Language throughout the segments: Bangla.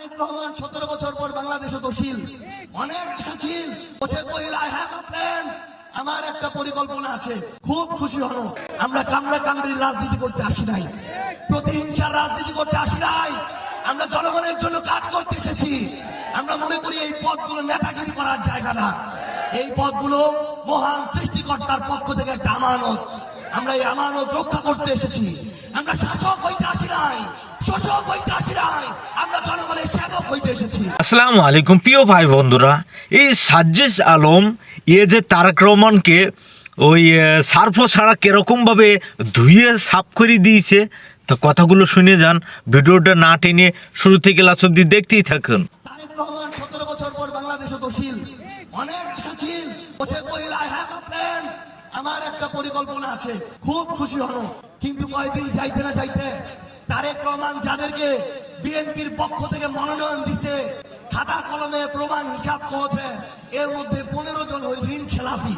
তারেক রহমান সতেরো বছর পর বাংলাদেশে দোষীল। অনেক আশা ছিল। বসে কহিল আই হ্যাভ প্ল্যান আমার একটা পরিকল্পনা আছে। খুব খুশি হলো। আমরা কামড়া কামড়ির রাজনীতি করতে আসি নাই। প্রতিহিংসার রাজনীতি করতে আসি নাই। আমরা জনগণের জন্য কাজ করতে এসেছি। আমরা মনে করি এই পদগুলো নেতাগিরি করার জায়গা না। এই পদগুলো মহান সৃষ্টিকর্তার পক্ষ থেকে একটা আমানত। আমরা এই আমানত রক্ষা করতে এসেছি। আমরা শাসক হইতে আসি নাই। শোষক হইতে আসি নাই। আমরা জনগণের আসসালামু আলাইকুম, প্রিয় ভাই বন্ধুরা। এই সাজ্জেস আলম, এ যে তারেক রহমানকে ওই সার্ফ ছাড়া কিরকমভাবে ধুয়ে সাফ করে দিয়েছে, তো কথাগুলো শুনে যান, ভিডিওটা না টেনে শুরু থেকে লাস্ট অব্দি দেখতেই থাকুন। আমার একটা পরিকল্পনা আছে, খুব খুশি হলো। কিন্তু কয়েকদিন যাইতে না যাইতে তারেক রহমান যাদেরকে বিএনপির পক্ষ থেকে মনোনয়ন দিছে। খাতা কলমে প্রমাণ হিসাব করেছে। এর মধ্যে পনেরো জন ওই ঋণ খেলাপি।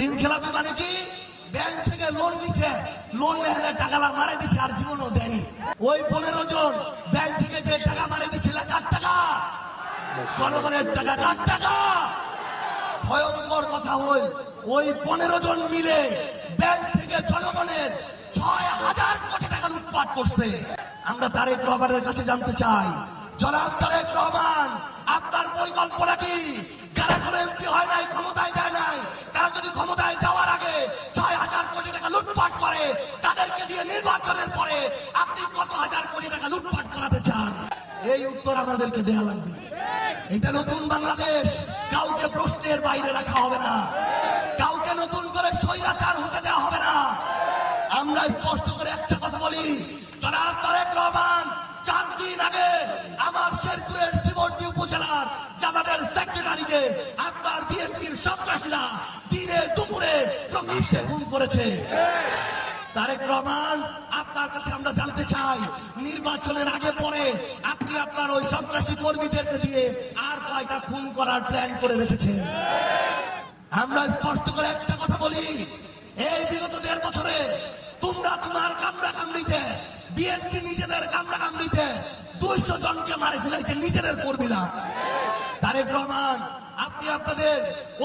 ঋণ খেলাপি মানে কি? ব্যাংক থেকে লোন নিছে। লোন লেহানে টাকা লা- মারা দিছে আর জীবনও দেয়নি। ওই পনেরো জন ব্যাংক থেকে যে টাকা মারা দিছিল, কার টাকা? জনগণের টাকা, কার টাকা? ভয়ঙ্কর কথা হই ওই পনেরো জন মিলে তারেক রহমানের কাছে জানতে চাই। জনাব তারেক রহমান, আপনার পরিকল্পনা কি? যারা কোনো এমপি হয় নাই, ক্ষমতায় যায় নাই, তারা যদি ক্ষমতায় যাওয়ার আগে ছয় হাজার কোটি টাকা লুটপাট করে, তাদেরকে দিয়ে নির্বাচনের পরে আপনি কত হাজার কোটি টাকা লুটপাট করাতে চান? এই উত্তর আমাদেরকে দেওয়া লাগবে। এটা নতুন বাংলাদেশ, কাউকে প্রশ্নের বাইরে রাখা হবে না। কাউকে নতুন করে স্বৈরাচার আগে আমার শেরপুরের শ্রীমন্ডি উপজেলার জামাতের সেক্রেটারিকে আপনার বিএনপির সন্ত্রাসীরা দিনে দুপুরে প্রকাশ্যে খুন করেছে। তারেক রহমান, আপনার কাছে আমরা জানতে চাই, নির্বাচনের আগে পরে আপনি আপনার ওই সন্ত্রাসী কর্মীদেরকে দিয়ে আর কয়টা খুন করার প্ল্যান করে রেখেছেন? আমরা স্পষ্ট করে একটা কথা বলি, এই বিগত দেড় বছরে তোমরা তোমার কামড়া কামড়িতে বিএনপি নিজেদের কামড়া কামড়িতে দুইশো জনকে মারে ফেলেছে নিজেদের কর্মীরা। তারেক রহমান, আপনি আপনাদের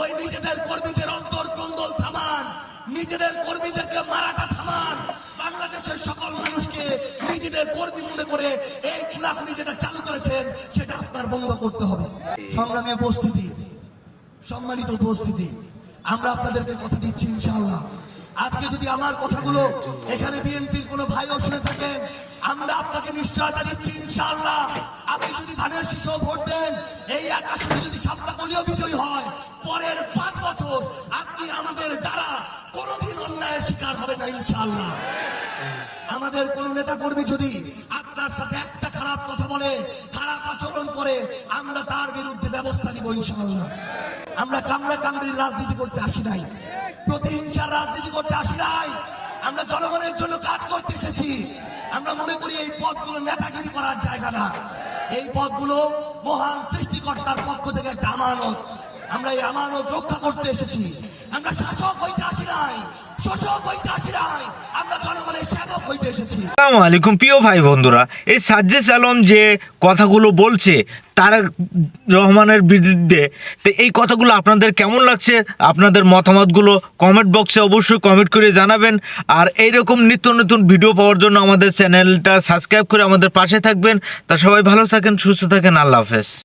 ওই নিজেদের কর্মীদের অন্তর কন্দল থামান, নিজেদের কর্মীদেরকে মারাটা থামান। বাংলাদেশের সকল মানুষকে নিজেদের কর্মী মনে করে এই খুনাখুনি যেটা চালু করেছেন, সেটা আপনার বন্ধ করতে হবে। সংগ্রামী উপস্থিতি, সম্মানিত উপস্থিতি। আমরা আপনাদেরকে কথা দিচ্ছি ইনশাআল্লাহ। আজকে যদি আমার কথাগুলো এখানে বিএনপির কোনো ভাইও শুনে থাকেন আমরা আপনাকে নিশ্চয়তা দিচ্ছি, ইনশাআল্লাহ। আপনি যদি ধানের শীষ ভোট দেন, এই আকাশে যদি সাপটা দলীয় বিজয়ী হয়, পরের পাঁচ বছর আপনি আমাদের দ্বারা কোনোদিন অন্যায়ের শিকার হবে না, ইনশাআল্লাহ। আমাদের কোন নেতা কর্মী যদি আপনার সাথে একটা খারাপ কথা বলে, খারাপ আচরণ করে, আমরা তার বিরুদ্ধে ব্যবস্থা নিব, ইনশাআল্লাহ। আমরা কামড়া কামড়ির রাজনীতি করতে আসি নাই। প্রতিহিংসার রাজনীতি করতে আসি নাই। আমরা জনগণের জন্য কাজ করতে এসেছি। আমরা মনে করি এই পদগুলো নেতাগিরি করার জায়গা না। এই পদগুলো মহান সৃষ্টিকর্তার পক্ষ থেকে একটা আমানত। আমরা এই আমানত রক্ষা করতে এসেছি। আমরা শাসক হইতে আসি নাই, শোষক হইতে আসি নাই, আমরা জনগণের সেবক হইতে এসেছি। আসসালামু আলাইকুম, প্রিয় ভাই বন্ধুরা, এই সাজ্জেস আলম যে কথাগুলো বলছে তারেক রহমানের বিরুদ্ধে। তো এই কথাগুলো আপনাদের কেমন লাগছে? আপনাদের মতামতগুলো কমেন্ট বক্সে অবশ্যই কমেন্ট করে জানাবেন। আর এইরকম নিত্য নতুন ভিডিও পাওয়ার জন্য আমাদের চ্যানেলটা সাবস্ক্রাইব করে আমাদের পাশে থাকবেন। তা সবাই ভালো থাকেন, সুস্থ থাকেন, আল্লাহ হাফেজ।